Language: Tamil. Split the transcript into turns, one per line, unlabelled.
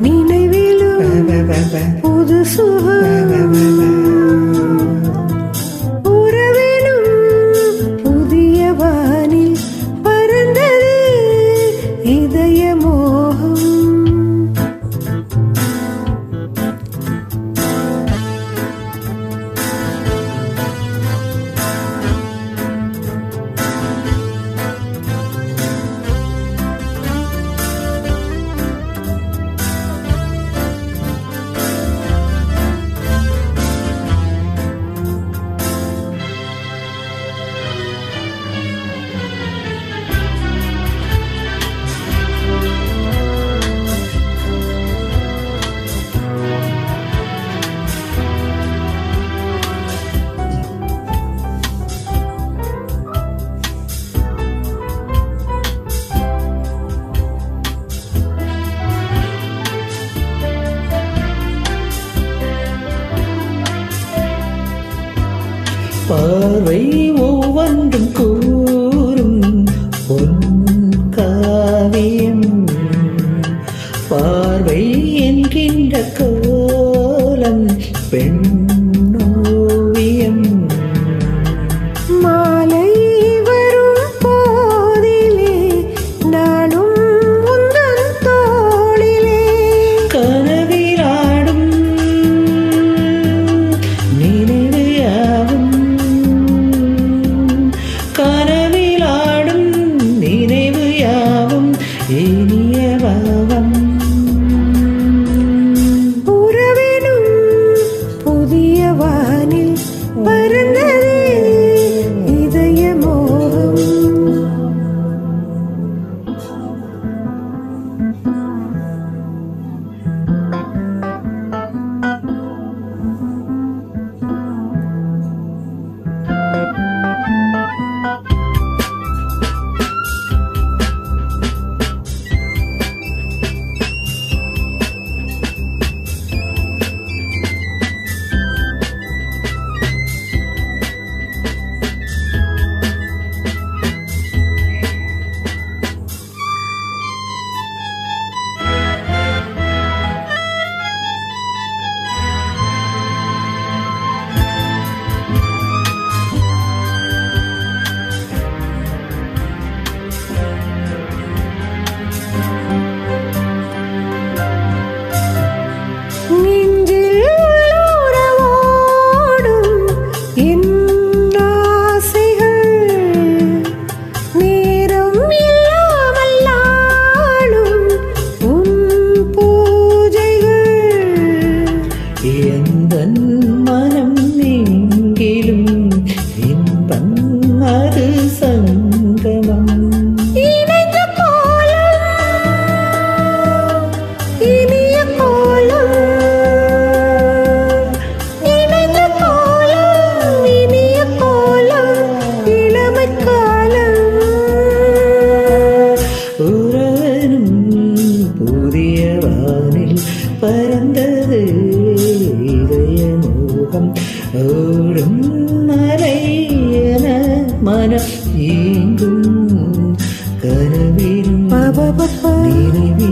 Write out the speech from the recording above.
நினைவிலும் புது சுகம்.
பார்வை ஒவ்வொன்றும் கூறும். பொன் காவியம் பார்வை என்கின்ற கோலம் பெண் ஓவியம்.
மா
இனியவா பறந்தது இதய மோகம் ஓடும் மலை என மனம் ஏங்கும் கனவிலும் நினைவில்